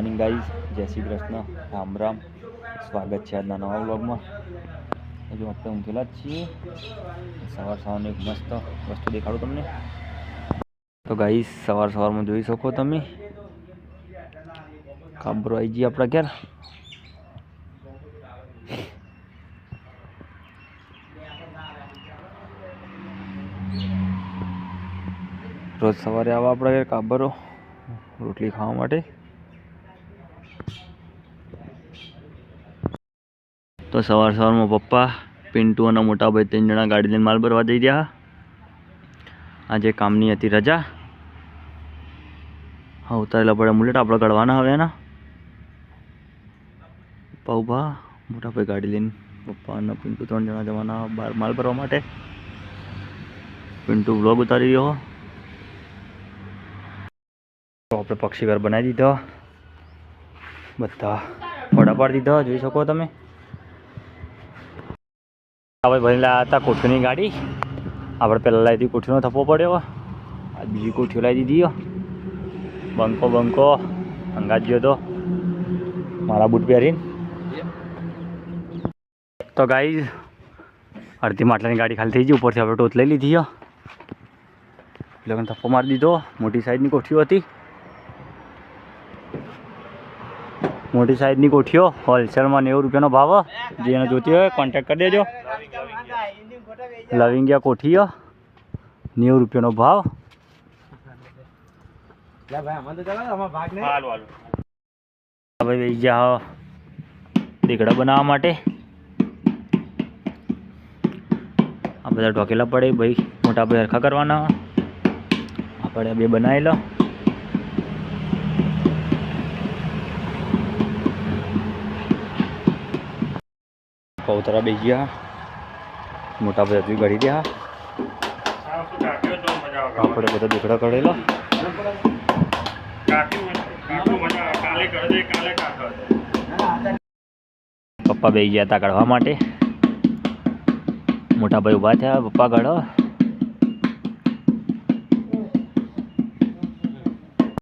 Morning guys જય શ્રી કૃષ્ણ. રામ રામ. સ્વાગત છે આજના નવા વ્લોગમાં. હજુ આપણે ઊંઘેલા જ છીએ. સવાર સવારનું એક મસ્ત વસ્તુ દેખાડું તમને. તો ગાઈઝ સવાર સવારમાં જોઈ શકો તમે. કાબરો આવી જઈએ આપણા ઘેર. રોજ સવારે આવા આપણા ઘેર કાબરો. રોટલી ખાવા માટે. તો સવાર સવારમાં પપ્પા, પિન્ટુ અને મોટાભાઈ ત્રણ જણા ગાડી લઈને માલ ભરવા જઈ રહ્યા. આજે કામની હતી રજા. હા, ઉતારેલા પડે મુલેટ આપણે કાઢવાના હવે એના. પપ્પા ઊભા, મોટાભાઈ ગાડી લઈને પપ્પા અને પિન્ટુ ત્રણ જણા જવાના બહાર માલ ભરવા માટે. પિન્ટુ બ્લોગ ઉતારી રહ્યો. આપણે પક્ષી ઘર બનાવી દીધો. બધા ફોટા પાડી દીધા, જોઈ શકો તમે? આપણે ભરી લાવ્યા હતા કોઠીની ગાડી. આપણે પહેલાં લાવી હતી કોઠીનો થપ્પો પડ્યો. આ બીજી કોઠીઓ લાવી દીધી બંકો બંકો. અંગાજ ગયો તો. મારા બૂટ પહેરીને. તો ગાઈ અડધી માટલાની ગાડી ખાલી થઈ ગઈ. ઉપરથી આપણે ટોચ લઈ લીધી લગ્ન થપ્પો મારી દીધો. મોટી સાઈઝની કોઠીઓ હતી. મોટી સાઈઝની કોઠીઓ હોલસેલમાં નેવું રૂપિયાનો ભાવ. જેને જોતી હોય કોન્ટેક કરી દેજો. લવિંગિયા કોઠીઓ નેવું રૂપિયાનો ભાવ. વહી ગયા દીકડા બનાવવા માટે. આ બધા ઢોકેલા પડે ભાઈ. મોટા ભાઈ હરખા કરવાના. આપણે બે બનાવી લો કૌતરા બે ગયા. મોટા હજુ ગળી ગયા આપણે બધા દીકડા કરેલા. પપ્પા બે ગયા હતા કાઢવા માટે. મોટા ભાઈ ઊભા થયા, પપ્પા કાઢો